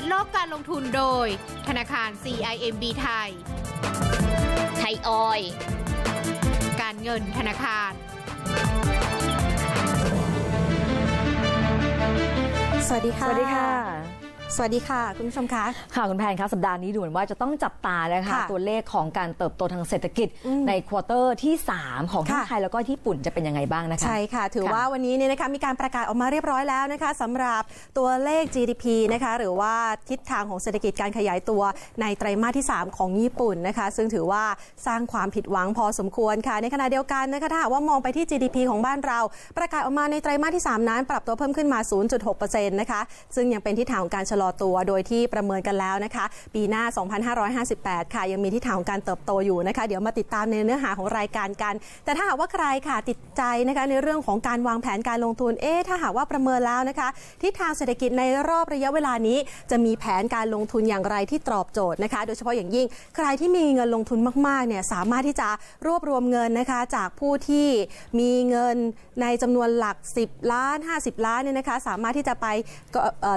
ดโลกการลงทุนโดย ธนาคาร CIMB ไทย ไทยออยล์การเงินธนาคาร สวัสดีค่ะ สวัสดีค่ะ สวัสดีค่ะ คุณผู้ชมคะค่ะคุณแพนคะสัปดาห์นี้ดูเหมือนว่าจะต้องจับตานะคะค่ะตัวเลขของการเติบโตทางเศรษฐกิจอืมในควอเตอร์ที่ 3 ของทั้งค่ะไทยแล้วก็ญี่ปุ่นจะเป็นยังไงบ้างนะคะ ใช่ค่ะ ถือค่ะว่าวันนี้เนี่ยนะคะมีการประกาศออกมาเรียบร้อยแล้วนะคะสำหรับตัวเลข GDP นะคะหรือว่าทิศทางของเศรษฐกิจการขยายตัวในไตรมาสที่ 3 ของญี่ปุ่นนะคะ ซึ่งถือว่าสร้างความผิดหวังพอสมควรค่ะ ในขณะเดียวกันนะคะถ้าหากว่ามองไปที่ GDP ของบ้านเรา ประกาศออกมาในไตรมาสที่ 3 นั้น ปรับตัวเพิ่มขึ้นมา 0.6%นะคะซึ่งยังเป็นทิศทางของการชะลอตัวโดยที่ประเมินกันแล้วนะคะ ปีหน้า 2558 ค่ะ ยังมีทิศทางของการเติบโตอยู่นะคะ เดี๋ยวมาติดตามในเนื้อหาของรายการกัน แต่ถ้าหากว่าใครค่ะติดใจนะคะในเรื่องของการวางแผนการลงทุนเอ๊ะถ้าหากว่าประเมินแล้วนะคะทิศทางเศรษฐกิจในรอบระยะเวลานี้จะมีแผนการลงทุนอย่างไรที่ตอบโจทย์นะคะ โดยเฉพาะอย่างยิ่งใครที่มีเงินลงทุนมากๆเนี่ยสามารถที่จะรวบรวมเงินนะคะจากผู้ที่มีเงินในจำนวนหลัก 10 ล้าน 50 ล้านเนี่ยนะคะสามารถที่จะไป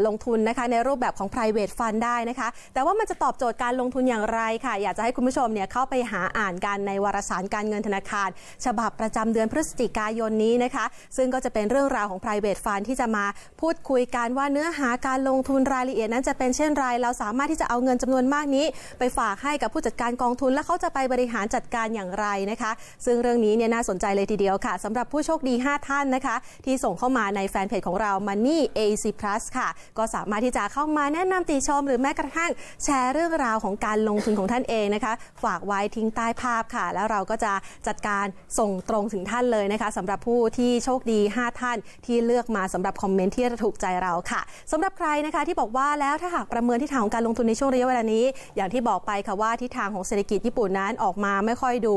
ลงทุนนะคะในรููปแบบของ private fund ได้นะคะ แต่ว่ามันจะตอบโจทย์การลงทุนอย่างไรค่ะ อยากจะให้คุณผู้ชมเนี่ยเข้าไปหาอ่านกันในวารสารการเงินธนาคาร ฉบับประจำเดือนพฤศจิกายนนี้นะคะ ซึ่งก็จะเป็นเรื่องราวของ private fund ที่จะมาพูดคุยกันว่าเนื้อหาการลงทุนรายละเอียดนั้นจะเป็นเช่นไร เราสามารถที่จะเอาเงินจำนวนมากนี้ ไปฝากให้กับผู้จัดการกองทุน และเขาจะไปบริหารจัดการอย่างไรนะคะ ซึ่งเรื่องนี้เนี่ยน่าสนใจเลยทีเดียวค่ะสำหรับผู้โชคดี 5 ท่านนะคะ ที่ส่งเข้ามาในแฟนเพจของเรา Money AC Plus ค่ะ ก็สามารถที่จะเข้ามาแนะนำติชม หรือแม้กระทั่งแชร์เรื่องราวของการลงทุนของท่านเองนะคะ ฝากไว้ทิ้งใต้ภาพค่ะ แล้วเราก็จะจัดการส่งตรงถึงท่านเลยนะคะสำหรับผู้ที่โชคดี 5 ท่านที่เลือกมาสำหรับคอมเมนต์ที่ถูกใจเราค่ะสำหรับใครนะคะที่บอกว่าแล้วถ้าหากประเมินทิศทางของการลงทุนในช่วงระยะเวลานี้ อย่างที่บอกไปค่ะว่าทิศทางของเศรษฐกิจญี่ปุ่นนั้นออกมาไม่ค่อยดู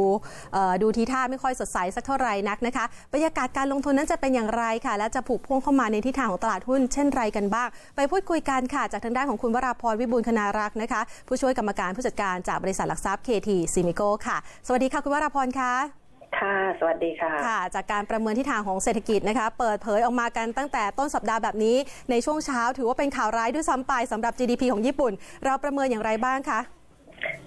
ดูทีท่าไม่ค่อยสดใสสักเท่าไหร่นักนะคะบรรยากาศการลงทุนนั้นจะเป็นอย่างไรค่ะ และจะผูกพ่วงเข้ามาในทิศทางของตลาดหุ้นเช่นไรกันบ้าง ไปพูดคุยกันค่ะจากทางด้านของคุณวราพรวิบูลย์คณารักษ์นะคะ ผู้ช่วยกรรมการผู้จัดการจากบริษัทหลักทรัพย์ KT s i m i c o ค่ะ สวัสดีค่ะ คุณวราพรค่ะค่ะ สวัสดีค่ะ ค่ะ จากการประเมินทิศทางของเศรษฐกิจนะคะ เปิดเผยออกมากันตั้งแต่ต้นสัปดาห์แบบนี้ในช่วงเช้า ถือว่าเป็นข่าวร้ายด้วยซ้ำไปสำหรับ GDP ของญี่ปุ่น เราประเมินอย่างไรบ้างคะ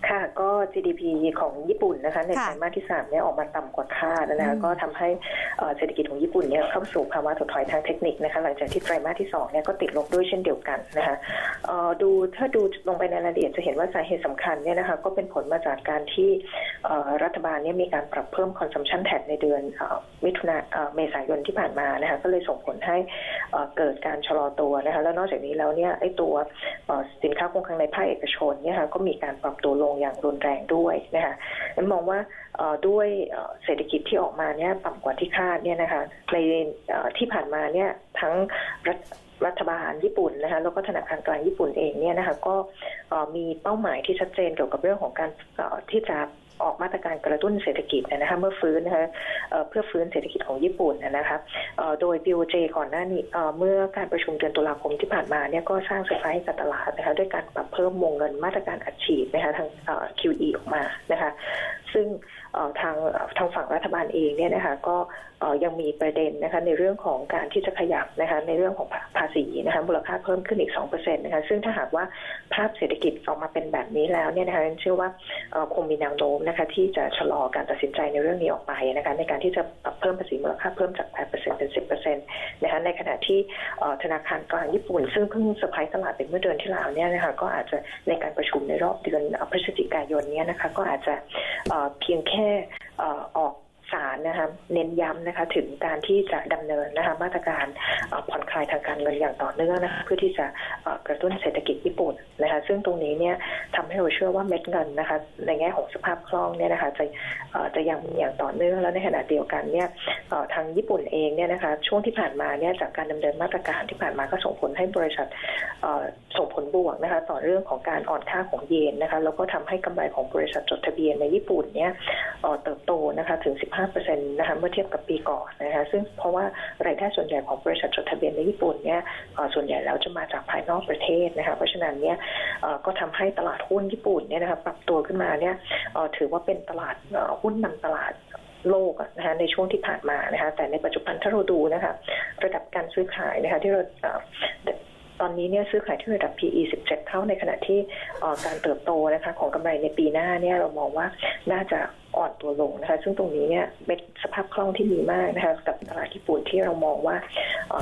ค่ะก็ GDP ของญี่ปุ่นนะคะในค่ะไตรมาสที่สามเนี่ยออกมาต่ำกว่าคาดนะคะก็ทำให้เอ่อเศรษฐกิจของญี่ปุ่นเนี่ยเข้าสู่ภาวะถดถอยทางเทคนิคนะคะหลังจากที่ไตรมาสที่สองเนี่ยก็ติดลบด้วยเช่นเดียวกันนะคะเอ่อดูถ้าดูลงไปในรายละเอียดจะเห็นว่าสาเหตุสำคัญเนี่ยนะคะก็เป็นผลมาจากการที่เอ่อรัฐบาลเนี่ยมีการปรับเพิ่ม consumption tax ในเดือนเอ่อมิถุนาเอ่อเมษายนที่ผ่านมานะคะก็เลยส่งผลให้เอ่อเกิดการชะลอตัวนะคะแล้วนอกจากนี้แล้วเนี่ยไอ้ตัวเอ่อสินค้าคงคลังในภาคเอกชนเนี่ยค่ะก็มีการปรับตัวลงอย่างรุนแรงด้วยนะคะนั้นมองว่าด้วยเศรษฐกิจที่ออกมาเนี่ยต่ำกว่าที่คาดเนี่ยนะคะในที่ผ่านมาเนี่ยทั้งรัฐรัฐบาลญี่ปุ่นนะคะแล้วก็ธนาคารกลางญี่ปุ่นเองเนี่ยนะคะก็มีเป้าหมายที่ชัดเจนเกี่ยวกับเรื่องของการที่จะ ออกมาตรการกระตุ้นเศรษฐกิจนะคะเมื่อฟื้นนะคะเพื่อฟื้นเศรษฐกิจของญี่ปุ่นนะคะโดย BOJ ก่อนหน้านี้เมื่อการประชุมเดือนตุลาคมที่ผ่านมาเนี่ยก็สร้างเซอร์ไพรส์ให้กับตลาดนะคะด้วยการปรับเพิ่มวงเงินมาตรการอัดฉีดนะคะทาง QE ออกมานะคะซึ่ง ทางทางฝั่งรัฐบาลเองเนี่ยนะคะก็ยังมีประเด็นนะคะในเรื่องของการที่จะขยับนะคะในเรื่องของภาษีนะคะมูลค่าเพิ่มขึ้นอีก2%นะคะซึ่งถ้าหากว่าภาพเศรษฐกิจออกมาเป็นแบบนี้แล้วเนี่ยนะคะเชื่อว่าคงมีแนวโน้มนะคะที่จะชะลอการตัดสินใจในเรื่องนี้ออกไปนะคะในการที่จะปรับเพิ่มภาษีมูลค่าเพิ่มจาก 8%เป็น 10%นะคะในขณะที่ธนาคารกลางญี่ปุ่น ซึ่งเพิ่งเซอร์ไพรส์ตลาดไปเมื่อเดือนที่แล้วเนี่ยนะคะก็อาจจะในการประชุมในรอบเดือนพฤศจิกายนเนี้นะคะก็อาจจะเพียงแค่อ่ออกสารนะคะเน้นย้ำนะคะถึงการที่จะดำเนินนะคะมาตรการผ่อนคลายทางการเงินอย่างต่อเนื่องนะคะเพื่อที่จะกระตุ้นเศรษฐกิจญี่ปุ่นนะคะซึ่งตรงนี้เนี่ยทำให้เราเชื่อว่าเม็ดเงินนะคะในแง่ของสภาพคล่องเนี่ยนะคะจะจะยังมีอย่างต่อเนื่องแล้วในขณะเดียวกันเนี่ยทางญี่ปุ่นเองเนี่ยนะคะช่วงที่ผ่านมาเนี่ยจากการดำเนินมาตรการที่ผ่านมาก็ส่งผลให้บริษัทส่งผลบวกนะคะต่อเรื่องของการอ่อนค่าของเยนนะคะแล้วก็ทำให้กำไรของบริษัทจดทะเบียนในญี่ปุ่นเนี่ยเติบโตนะคะถึง 15%นะคะเมื่อเทียบกับปีก่อนนะคะซึ่งเพราะว่ารายได้ส่วนใหญ่ของบริษัทจดทะเบียนในญี่ปุ่นเนี่ยส่วนใหญ่แล้วจะมาจากภายนอกประเทศนะคะเพราะฉะนั้นเนี่ยก็ทำให้ตลาดหุ้นญี่ปุ่นเนี่ยนะคะปรับตัวขึ้นมาเนี่ยถือว่าเป็นตลาดหุ้นนำตลาดโลกนะคะในช่วงที่ผ่านมานะคะแต่ในปัจจุบันถ้าเราดูนะคะระดับการซื้อขายนะคะที่เรา ตอนนี้เนี่ยซื้อขายที่ระดับ PE 17 เท่าในขณะที่การเติบโตนะคะของกำไรในปีหน้าเนี่ยเรามองว่าน่าจะอ่อนตัวลงนะคะ ซึ่งตรงนี้เนี่ยเป็นสภาพคล่องที่ดีมากนะคะกับตลาดญี่ปุ่นที่เรามองว่า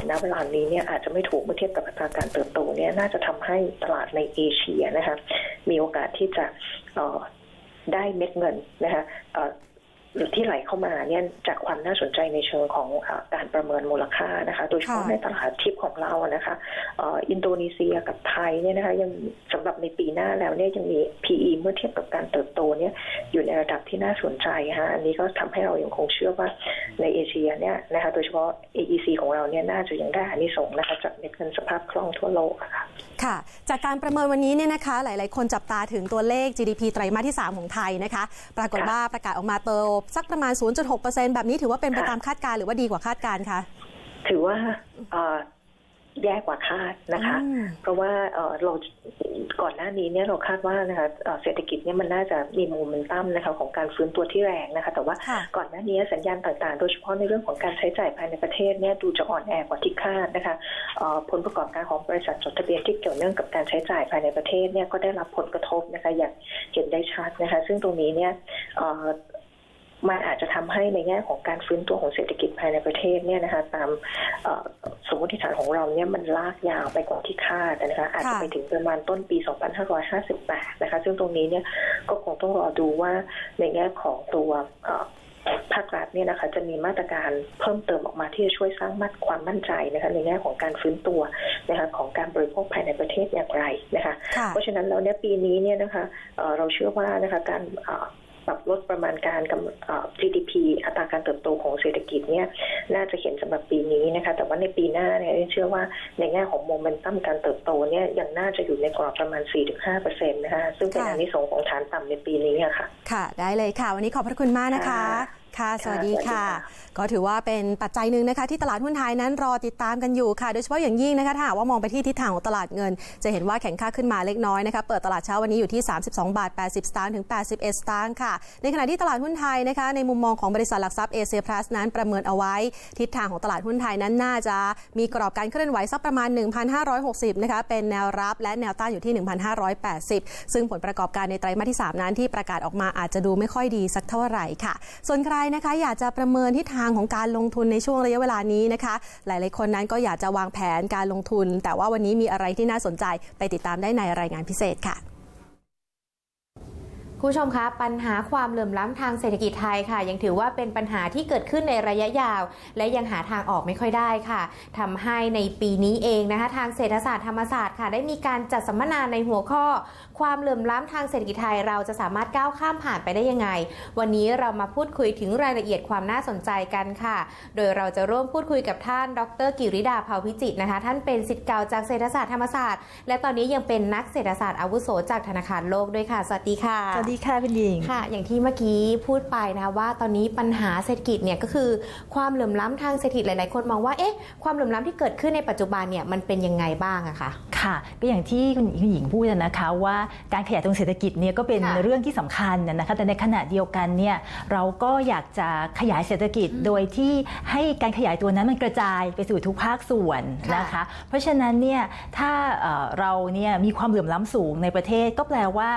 ณเวลานี้เนี่ยอาจจะไม่ถูกเมื่อเทียบกับอัตราการเติบโตเนี่ยน่าจะทำให้ตลาดในเอเชียนะคะมีโอกาสที่จะได้เม็ดเงินนะคะ ที่ไหลเข้ามาเนี่ยจากความน่าสนใจในเชิงของเออการประเมินมูลค่านะคะโดยเฉพาะค่ะในตลาดทิปของเรานะคะเอ่ออินโดนีเซียกับไทยเนี่ยนะคะยังสำหรับในปีหน้าแล้วเนี่ยยังมี PE เมื่อเทียบกับการเติบโตเนี่ยอยู่ในระดับที่น่าสนใจฮะอันนี้ก็ทำให้เรายังคงเชื่อว่าในเอเชียเนี่ยนะคะโดยเฉพาะ AEC ของเราเนี่ยน่าจะยังได้อานิสงส์นะคะจากเม็ดเงินสภาพคล่องทั่วโลกอะค่ะค่ะ จากการประเมินวันนี้เนี่ยนะคะ หลาย ๆ คนจับตาถึงตัวเลข GDP ไตรมาสที่ 3 ของไทยนะคะ ปรากฏว่าประกาศออกมาเติบสักประมาณ 0.6%แบบนี้ถือว่าเป็นไปตามคาดการณ์หรือว่าดีกว่าคาดการณ์คะถือว่าเอ่อแย่กว่าคาดนะคะอืมเพราะว่าเอ่อเราก่อนหน้านี้เนี่ยเราคาดว่านะคะเอ่อเศรษฐกิจเนี่ยมันน่าจะมีโมเมนตัมนะคะของการฟื้นตัวที่แรงนะคะ แต่ว่าค่ะก่อนหน้านี้สัญญาณต่างๆ โดยเฉพาะในเรื่องของการใช้จ่ายภายในประเทศเนี่ยดูจะอ่อนแอกว่าที่คาดนะคะเอ่อผลประกอบการของบริษัทจดทะเบียนที่เกี่ยวเนื่องกับการใช้จ่ายภายในประเทศเนี่ยก็ได้รับผลกระทบนะคะอย่างเห็นได้ชัดนะคะ ซึ่งตรงนี้เนี่ยเอ่อ มันอาจจะทำให้ในแง่ของการฟื้นตัวของเศรษฐกิจภายในประเทศเนี่ยนะคะตามเอ่อสมมติฐานของเราเนี่ยมันลากยาวไปกว่าที่คาดนะคะอาจจะไปถึงประมาณต้นปี 2558 นะคะ ซึ่งตรงนี้เนี่ยก็คงต้องรอดูว่าในแง่ของตัวเอ่อภาครัฐเนี่ยนะคะจะมีมาตรการเพิ่มเติมออกมาที่จะช่วยสร้างมั่นความมั่นใจนะคะในแง่ของการฟื้นตัวนะคะของการบริโภคภายในประเทศอย่างไรนะคะค่ะเพราะฉะนั้นแล้วเนี่ยปีนี้เนี่ยนะคะเอ่อเราเชื่อว่านะคะการเอ่อ ปรับลดประมาณการกำเอ่อ GDP อัตราการเติบโตของเศรษฐกิจเนี่ยน่าจะเห็นสำหรับปีนี้นะคะ แต่ว่าในปีหน้าเนี่ยเชื่อว่าในแง่ของโมเมนตัมการเติบโตเนี่ยยังน่าจะอยู่ในกรอบประมาณ 4-5%นะคะ ซึ่งเป็นค่ะอานิสงส์ของฐานต่ำในปีนี้อะค่ะ ค่ะ ได้เลยค่ะ วันนี้ขอบพระคุณมากนะคะ ค่ะ สวัสดีสวัสดีค่ะค่ะ ก็ถือว่าเป็นปัจจัยหนึ่งนะคะ ที่ตลาดหุ้นไทยนั้นรอติดตามกันอยู่ค่ะ โดยเฉพาะอย่างยิ่งนะคะถ้าหากว่ามองไปที่ทิศทางของตลาดเงิน จะเห็นว่าแข็งค่าขึ้นมาเล็กน้อยนะคะ เปิดตลาดเช้าวันนี้อยู่ที่ 32 บาท 80 สตางค์ถึง 81 สตางค์ค่ะ ในขณะที่ตลาดหุ้นไทยนะคะ ในมุมมองของบริษัทหลักทรัพย์เอเชียพลัสนั้นประเมินเอาไว้ ทิศทางของตลาดหุ้นไทยนั้นน่าจะมีกรอบการเคลื่อนไหวสักประมาณ 1,560 นะคะ เป็นแนวรับและแนวต้านอยู่ที่ 1,580 ซึ่งผลประกอบการในไตรมาสที่ 3 นั้นที่ประกาศออกมาอาจจะดูไม่ค่อยดีสักเท่าไหร่ค่ะ ส่วนใครนะคะ อยากจะประเมินทิศทางของการลงทุนในช่วงระยะเวลานี้นะคะ หลาย ๆ คนนั้นก็อยากจะวางแผนการลงทุน แต่ว่าวันนี้มีอะไรที่น่าสนใจไปติดตามได้ในรายงานพิเศษค่ะ คุณผู้ชมคะปัญหาความเหลื่อมล้ำทางเศรษฐกิจไทยค่ะ ยังถือว่าเป็นปัญหาที่เกิดขึ้นในระยะยาว และยังหาทางออกไม่ค่อยได้ค่ะทำให้ในปีนี้เองนะคะทางเศรษฐศาสตร์ธรรมศาสตร์ค่ะ ได้มีการจัดสัมมนาในหัวข้อ ความเหลื่อมล้ำทางเศรษฐกิจไทยเราจะสามารถก้าวข้ามผ่านไปได้ยังไง วันนี้เรามาพูดคุยถึงรายละเอียดความน่าสนใจกันค่ะ โดยเราจะร่วมพูดคุยกับท่าน ดร กิริดาเผาพิจิตนะคะ ท่านเป็นศิษย์เก่าจากเศรษฐศาสตร์ธรรมศาสตร์ และตอนนี้ยังเป็นนักเศรษฐศาสตร์อาวุโสจากธนาคารโลกด้วยค่ะสวัสดีค่ะดีค่ะคุณหญิง ค่ะ อย่างที่เมื่อกี้พูดไปนะคะว่าตอนนี้ปัญหาเศรษฐกิจเนี่ยก็คือความเหลื่อมล้ำทางเศรษฐกิจหลาย ๆ คนมองว่าเอ๊ะความเหลื่อมล้ำที่เกิดขึ้นในปัจจุบันเนี่ยมันเป็นยังไงบ้างอะคะค่ะก็อย่างที่คุณคุณหญิงพูดนะคะว่าการขยายตัวเศรษฐกิจเนี่ยก็เป็นค่ะเรื่องที่สำคัญนะคะแต่ในขณะเดียวกันเนี่ยเราก็อยากจะขยายเศรษฐกิจโดยที่ให้การขยายตัวนั้นมันกระจายไปสู่ทุกภาคส่วนนะคะ เพราะฉะนั้นเนี่ยถ้าเอ่อเราเนี่ยมีความเหลื่อมล้ำสูงในประเทศก็แปลว่า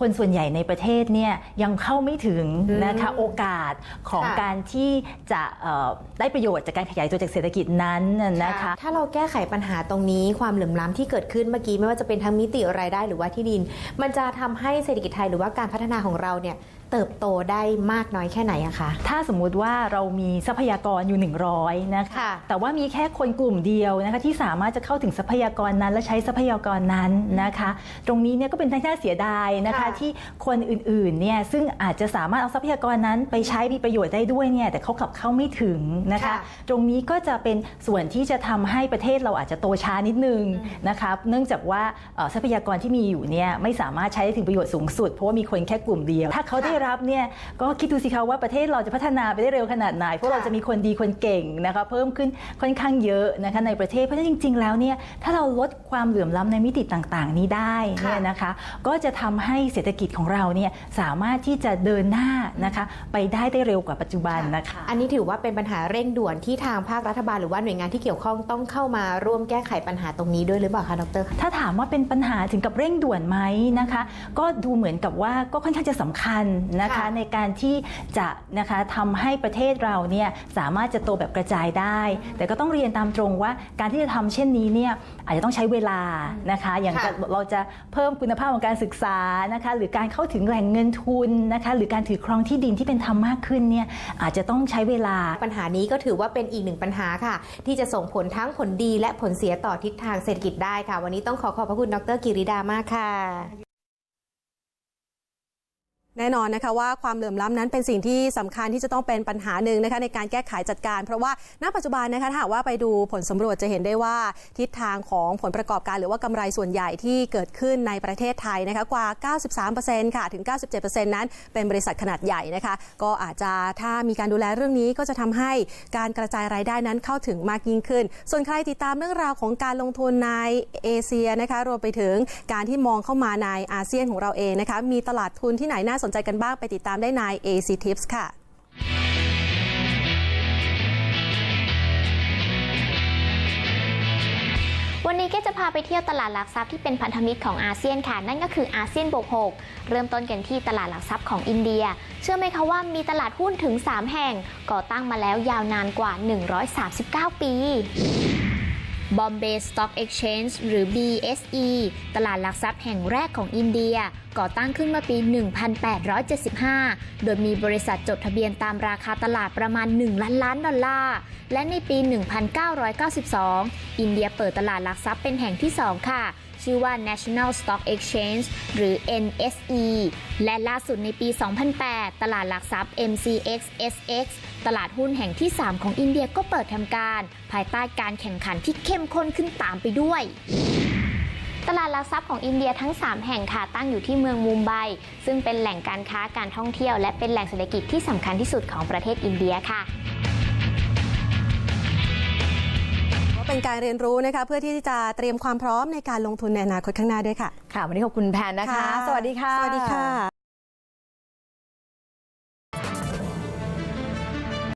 คนส่วนใหญ่ในประเทศเนี่ยยังเข้าไม่ถึงนะคะโอกาสของค่ะการที่จะเอ่อได้ประโยชน์จากการขยายตัวจากเศรษฐกิจนั้นนะคะถ้าเราแก้ไขปัญหาตรงนี้ความเหลื่อมล้ำที่เกิดขึ้นเมื่อกี้ไม่ว่าจะเป็นทั้งมิติรายได้หรือว่าที่ดิน มันจะทำให้เศรษฐกิจไทยหรือว่าการพัฒนาของเราเนี่ย เติบโตได้มากน้อยแค่ไหนอะคะ ถ้าสมมุติว่าเรามีทรัพยากรอยู่ 100 นะคะ ค่ะ แต่ว่ามีแค่คนกลุ่มเดียวนะคะที่สามารถจะเข้าถึงทรัพยากรนั้น และใช้ทรัพยากรนั้นนะคะ ตรงนี้เนี่ยก็เป็นที่น่าเสียดายนะคะ ค่ะ ที่คนอื่นๆเนี่ยซึ่งอาจจะสามารถเอาทรัพยากรนั้นไปใช้มีประโยชน์ได้ด้วยเนี่ยแต่เขากลับเข้าไม่ถึงนะคะ ค่ะตรงนี้ก็จะเป็นส่วนที่จะทำให้ประเทศเราอาจจะโตช้านิดนึงนะคะเนื่องจากว่าเอ่อทรัพยากรที่มีอยู่เนี่ยไม่สามารถใช้ได้ถึงประโยชน์สูงสุด เพราะว่ามีคนแค่กลุ่มเดียว ถ้าเขาได้รับเนี่ยก็คิดดูสิคะว่าประเทศเราจะพัฒนาไปได้เร็วขนาดไหนเพราะเราจะมีคนดีคนเก่งนะคะเพิ่มขึ้นค่อนข้างเยอะนะคะในประเทศเพราะฉะนั้นจริง ๆ แล้วเนี่ยถ้าเราลดความเหลื่อมล้ำในมิติต่างๆ นี้ได้เนี่ยนะคะก็จะทำให้เศรษฐกิจของเราเนี่ยสามารถที่จะเดินหน้านะคะไปได้ได้เร็วกว่าปัจจุบันนะคะ อันนี้ถือว่าเป็นปัญหาเร่งด่วนที่ทางภาครัฐบาลหรือว่าหน่วยงานที่เกี่ยวข้องต้องเข้ามาร่วมแก้ไขปัญหาตรงนี้ด้วยหรือเปล่าคะดรถ้าถามว่าเป็นปัญหาถึงกับเร่งด่วนไหมนะคะ ก็ดูเหมือนกับว่าก็ค่อนข้างจะสำคัญนะคะค่ะในการที่จะนะคะทำให้ประเทศเราเนี่ยสามารถจะโตแบบกระจายได้ แต่ก็ต้องเรียนตามตรงว่าการที่จะทำเช่นนี้เนี่ยอาจจะต้องใช้เวลานะคะ อย่างค่ะเราจะเพิ่มคุณภาพของการศึกษานะคะหรือการเข้าถึงแหล่งเงินทุนนะคะหรือการถือครองที่ดินที่เป็นธรรมมากขึ้นเนี่ยอาจจะต้องใช้เวลาปัญหานี้ก็ถือว่าเป็นอีกหนึ่งปัญหาค่ะ ที่จะส่งผลทั้งผลดีและผลเสียต่อทิศทางเศรษฐกิจได้ค่ะ วันนี้ต้องขอขอบพระคุณดรกิริดามากค่ะ แน่นอนนะคะว่าความเหลื่อมล้ำนั้นเป็นสิ่งที่สำคัญที่จะต้องเป็นปัญหาหนึ่งนะคะในการแก้ไขจัดการ เพราะว่าณปัจจุบันนะคะถ้าว่าไปดูผลสำรวจจะเห็นได้ว่าทิศทางของผลประกอบการหรือว่ากำไรส่วนใหญ่ที่เกิดขึ้นในประเทศไทยนะคะกว่า 93%ค่ะถึง 97%นั้นเป็นบริษัทขนาดใหญ่นะคะก็อาจจะถ้ามีการดูแลเรื่องนี้ก็จะทำให้การกระจายรายได้นั้นเข้าถึงมากยิ่งขึ้น ส่วนใครติดตามเรื่องราวของการลงทุนในเอเชียนะคะรวมไปถึงการที่มองเข้ามาในอาเซียนของเราเองนะคะมีตลาดทุนที่ไหนน่าสนใจกันบ้างไปติดตามได้ใน AC Tips ค่ะวันนี้ก็จะพาไปเที่ยวตลาดหลักทรัพย์ที่เป็นพันธมิตรของอาเซียนค่ะ นั่นก็คืออาเซียนบวก6เริ่มต้นกันที่ตลาดหลักทรัพย์ของอินเดีย เชื่อไหมคะว่ามีตลาดหุ้นถึง 3 แห่ง ก่อตั้งมาแล้วยาวนานกว่า 139 ปี Bombay Stock Exchange หรือ BSE ตลาดหลักทรัพย์แห่งแรกของอินเดีย ก่อตั้งขึ้นเมื่อปี 1875 โดยมีบริษัทจดทะเบียนตามราคาตลาดประมาณ 1 ล้านล้านดอลลาร์ และในปี 1992 อินเดียเปิดตลาดหลักทรัพย์เป็นแห่งที่ 2 ค่ะ ชื่อว่า National Stock Exchange หรือ NSE และล่าสุดในปี 2008 ตลาดหลักทรัพย์ MCX SX ตลาดหุ้นแห่งที่ 3 ของอินเดียก็เปิดทำการ ภายใต้การแข่งขันที่เข้มข้นขึ้นตามไปด้วยตลาดหลักทรัพย์ของอินเดียทั้ง 3 แห่งค่ะตั้งอยู่ที่เมืองมุมไบ ซึ่งเป็นแหล่งการค้าการท่องเที่ยว และเป็นแหล่งเศรษฐกิจที่สำคัญที่สุดของประเทศอินเดียค่ะ ก็เป็นการเรียนรู้นะคะ เพื่อที่จะเตรียมความพร้อมในการลงทุนในอนาคตข้างหน้าด้วยค่ะ ค่ะ วันนี้ขอบคุณแพนนะคะ สวัสดีค่ะ สวัสดีค่ะ